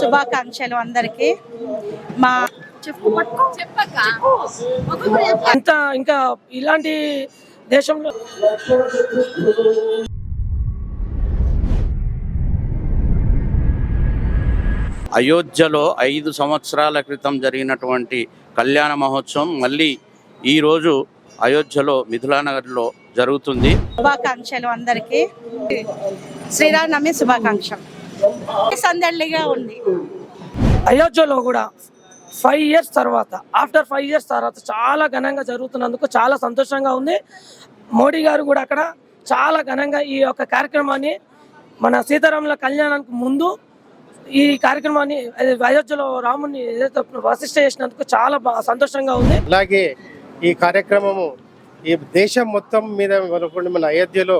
శుభాకాంక్షలు అందరికి. మా ఇంకా ఇంకా ఇలాంటి దేశంలో అయోధ్యలో ఐదు సంవత్సరాల క్రితం జరిగినటువంటి కళ్యాణ మహోత్సవం మళ్ళీ ఈరోజు అయోధ్యలో మిథులానగర్లో జరుగుతుంది. శుభాకాంక్షలు అందరికి. శ్రీరామనవమి శుభాకాంక్షలు. సందడిగా ఉంది. అయోధ్యలో కూడా ఫైవ్ ఇయర్స్ తర్వాత ఆఫ్టర్ ఫైవ్ ఇయర్స్ తర్వాత చాలా ఘనంగా జరుగుతున్నందుకు చాలా సంతోషంగా ఉంది. మోడీ గారు కూడా అక్కడ చాలా ఘనంగా ఈ యొక్క కార్యక్రమాన్ని మన సీతారాముల కళ్యాణానికి ముందు ఈ కార్యక్రమాన్ని అయోధ్యలో రాముని ఏదైతే వశిష్ట చేసినందుకు చాలా సంతోషంగా ఉంది. అలాగే ఈ కార్యక్రమము ఈ దేశం మొత్తం మీద మన అయోధ్యలో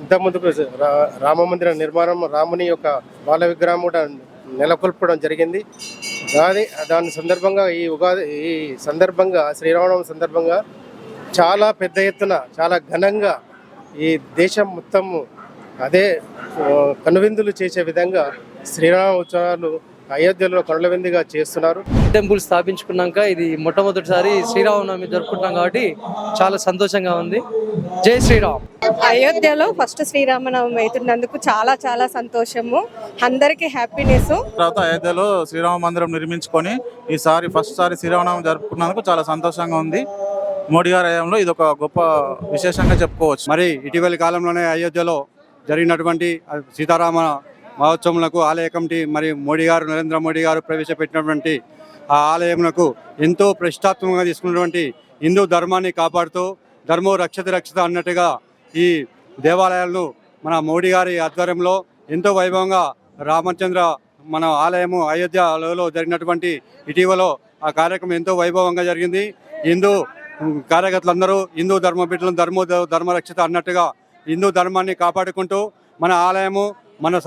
ఇంతకుముందుకు రా- రామ మందిర నిర్మాణం రాముని యొక్క బాల విగ్రహం కూడా నెలకొల్పడం జరిగింది. దాని దాని సందర్భంగా ఈ ఉగాది ఈ సందర్భంగా శ్రీరామనవమి సందర్భంగా చాలా పెద్ద ఎత్తున చాలా ఘనంగా ఈ దేశం మొత్తము అదే కనువిందులు చేసే విధంగా శ్రీరామ ఉత్సవాలు అయోధ్యలో కనులవిందుగా చేస్తున్నారు. టెంపుల్ స్థాపించుకున్నాక ఇది మొట్టమొదటిసారి శ్రీరామనవమి జరుపుకుంటున్నాం కాబట్టి చాలా సంతోషంగా ఉంది. జై శ్రీరామ్. అయోధ్యలో ఫస్ట్ శ్రీరామనవమి అవుతున్నందుకు చాలా చాలా సంతోషము అందరికీ హ్యాపీనెస్. తర్వాత అయోధ్యలో శ్రీరామ మందిరం నిర్మించుకొని ఈసారి ఫస్ట్ సారి శ్రీరామనవమి జరుపుకున్నందుకు చాలా సంతోషంగా ఉంది. మోడీ గారి హయాంలో ఇది ఒక గొప్ప విశేషంగా చెప్పుకోవచ్చు. మరి ఇటీవలి కాలంలోనే అయోధ్యలో జరిగినటువంటి సీతారామ మహోత్సవములకు ఆలయ కమిటీ మరి మోడీ గారు నరేంద్ర మోడీ గారు ప్రవేశపెట్టినటువంటి ఆ ఆలయమునకు ఎంతో ప్రతిష్టాత్మకంగా తీసుకున్నటువంటి హిందూ ధర్మాన్ని కాపాడుతూ ధర్మో రక్షత రక్షిత అన్నట్టుగా ఈ దేవాలయాలను మన మోడీ గారి ఆధ్వర్యంలో ఎంతో వైభవంగా రామచంద్ర మన ఆలయము అయోధ్యలో జరిగినటువంటి ఇటీవల ఆ కార్యక్రమం ఎంతో వైభవంగా జరిగింది. హిందూ కార్యకర్తలందరూ హిందూ ధర్మ బిడ్డలు ధర్మో ధర్మరక్షిత అన్నట్టుగా హిందూ ధర్మాన్ని కాపాడుకుంటూ మన ఆలయము మన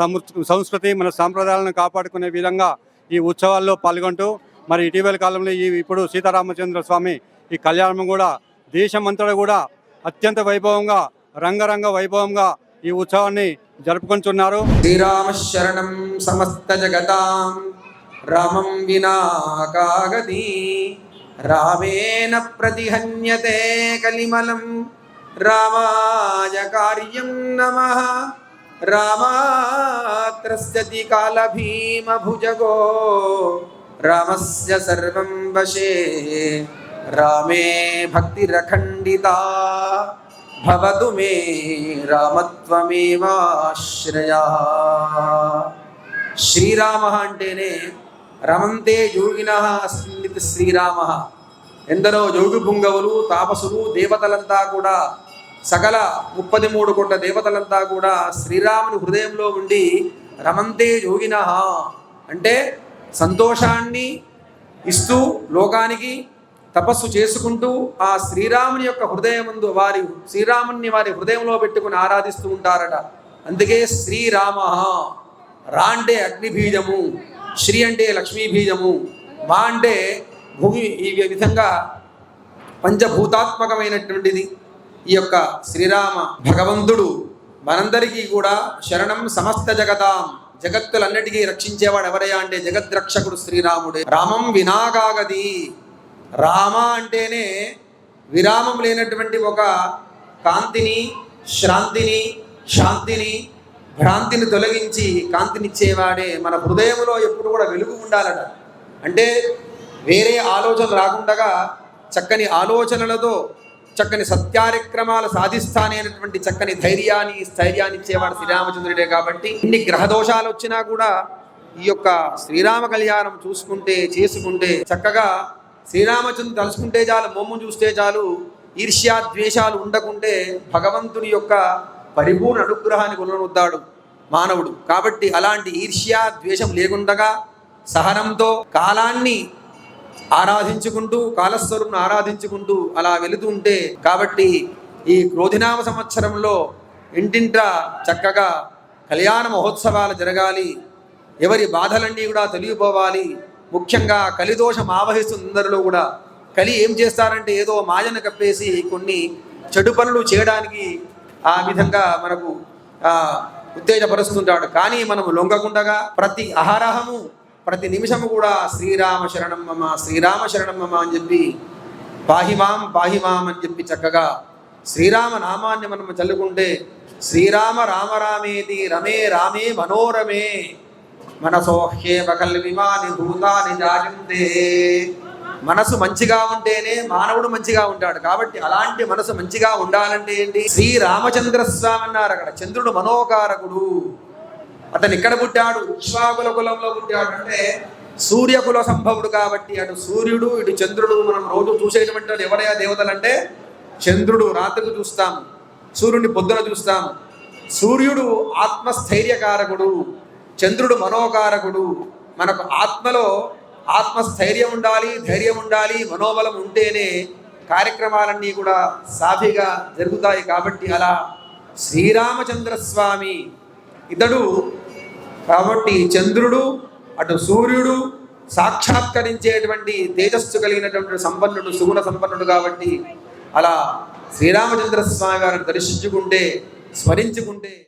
సంస్కృతి మన సాంప్రదాయాలను కాపాడుకునే విధంగా ఈ ఉత్సవాల్లో పాల్గొంటూ మరి ఇటీవల కాలంలో ఈ ఇప్పుడు సీతారామచంద్ర స్వామి ఈ కళ్యాణం కూడా దేశమంతటా కూడా అత్యంత వైభవంగా రంగరంగ వైభవంగా ఈ ఉత్సవాన్ని జరుపుకుంటున్నారు. శ్రీరామ శరణం సమస్త జగతాం రామం వినా కాగతి. రామేణ ప్రతిహన్యతే కలిమలం రామాయ కార్యం నమ. రామాత్రస్యతి కాలభీమ భుజగో రామస్య సర్వం వశే రామే భక్తిరఖండితా భవదు మే రామత్వమేవాశ్రయ శ్రీరామ అంటేనే రమంతే యోగిన అస్మిత్ శ్రీరామ. ఎందరో యోగి పుంగవులు తాపసులు దేవతలంతా కూడా సకల ముప్పది మూడు కోట్ల దేవతలంతా కూడా శ్రీరాముని హృదయంలో ఉండి రమంతే యోగిన. అంటే సంతోషాన్ని ఇస్తూ లోకానికి తపస్సు చేసుకుంటూ ఆ శ్రీరాముని యొక్క హృదయముందు వారి శ్రీరాముని వారి హృదయంలో పెట్టుకుని ఆరాధిస్తూ ఉంటారట. అందుకే శ్రీరామ రా అంటే అగ్నిబీజము శ్రీ అంటే లక్ష్మీ బీజము మా అంటే భూమి ఈ విధంగా పంచభూతాత్మకమైనటువంటిది. ఈ యొక్క శ్రీరామ భగవంతుడు మనందరికీ కూడా శరణం సమస్త జగతాం జగత్తులన్నిటికీ రక్షించేవాడు ఎవరయ్యా అంటే జగద్రక్షకుడు శ్రీరాముడే. రామం వినాగాగది. రామ అంటేనే విరామం లేనటువంటి ఒక కాంతిని శ్రాంతిని శాంతిని భ్రాంతిని తొలగించి కాంతినిచ్చేవాడే మన హృదయంలో ఎప్పుడు కూడా వెలుగు ఉండాలట. అంటే వేరే ఆలోచన రాకుండగా చక్కని ఆలోచనలతో చక్కని సత్కార్యక్రమాలు సాధిస్తానేటటువంటి చక్కని ధైర్యాన్ని స్థైర్యాన్ని ఇచ్చేవాడు శ్రీరామచంద్రుడే కాబట్టి ఇన్ని గ్రహ దోషాలు వచ్చినా కూడా ఈ యొక్క శ్రీరామ కళ్యాణం చూసుకుంటే చేసుకుంటే చక్కగా శ్రీరామచంద్రుడు తలుచుకుంటే చాలు మొమ్ము చూస్తే చాలు ఈర్ష్యా ద్వేషాలు ఉండకుంటే భగవంతుని యొక్క పరిపూర్ణ అనుగ్రహాన్ని కొనవద్దాడు మానవుడు. కాబట్టి అలాంటి ఈర్ష్యా ద్వేషం లేకుండగా సహనంతో కాలాన్ని ఆరాధించుకుంటూ కాలస్వరుని ఆరాధించుకుంటూ అలా వెళుతూ ఉంటే కాబట్టి ఈ క్రోధినామ సంవత్సరంలో ఇంటింట చక్కగా కళ్యాణ మహోత్సవాలు జరగాలి ఎవరి బాధలన్నీ కూడా తెలియపోవాలి ముఖ్యంగా కలిదోషం ఆవహిస్తుంది అందరిలో కూడా కలి ఏం చేస్తారంటే ఏదో మాయను కప్పేసి కొన్ని చెడు పనులు చేయడానికి ఆ విధంగా మనకు ఉత్తేజపరుస్తుంటాడు. కానీ మనం లొంగకుండగా ప్రతి అహరహము ప్రతి నిమిషము కూడా శ్రీరామ శరణం మమ శ్రీరామ శరణం మమ అని చెప్పి పాహిమాం పాహిమాం అని చెప్పి చక్కగా శ్రీరామ నామాన్ని మనం చల్లుకుంటే శ్రీరామ రామ రామేది రమే రామే మనోరమే. మనసోహ్యేమ కల్విమాని భూతాని జాయంతే మనసు మంచిగా ఉంటేనే మానవుడు మంచిగా ఉంటాడు. కాబట్టి అలాంటి మనసు మంచిగా ఉండాలంటే ఏంటి? శ్రీ రామచంద్ర స్వామి అన్నారు అక్కడ. చంద్రుడు మనోకారకుడు. అతను ఇక్కడ పుట్టాడు? విశ్వాకుల కులంలో పుట్టాడు అంటే సూర్యకుల సంభవుడు కాబట్టి అటు సూర్యుడు ఇటు చంద్రుడు మనం రోజు చూసేటువంటి వాళ్ళు ఎవరయ్యా దేవతలు అంటే? చంద్రుడు రాత్రికి చూస్తాము సూర్యుడిని పొద్దున చూస్తాము సూర్యుడు ఆత్మస్థైర్యకారకుడు చంద్రుడు మనోకారకుడు. మనకు ఆత్మలో ఆత్మస్థైర్యం ఉండాలి ధైర్యం ఉండాలి మనోబలం ఉంటేనే కార్యక్రమాలన్నీ కూడా సాఫీగా జరుగుతాయి కాబట్టి అలా శ్రీరామచంద్ర స్వామి ఇతడు కాబట్టి చంద్రుడు అటు సూర్యుడు సాక్షాత్కరించేటువంటి తేజస్సు కలిగినటువంటి సంపన్నుడు సుగుణ సంపన్నుడు కాబట్టి అలా శ్రీరామచంద్ర స్వామి దర్శించుకుంటే స్మరించుకుంటే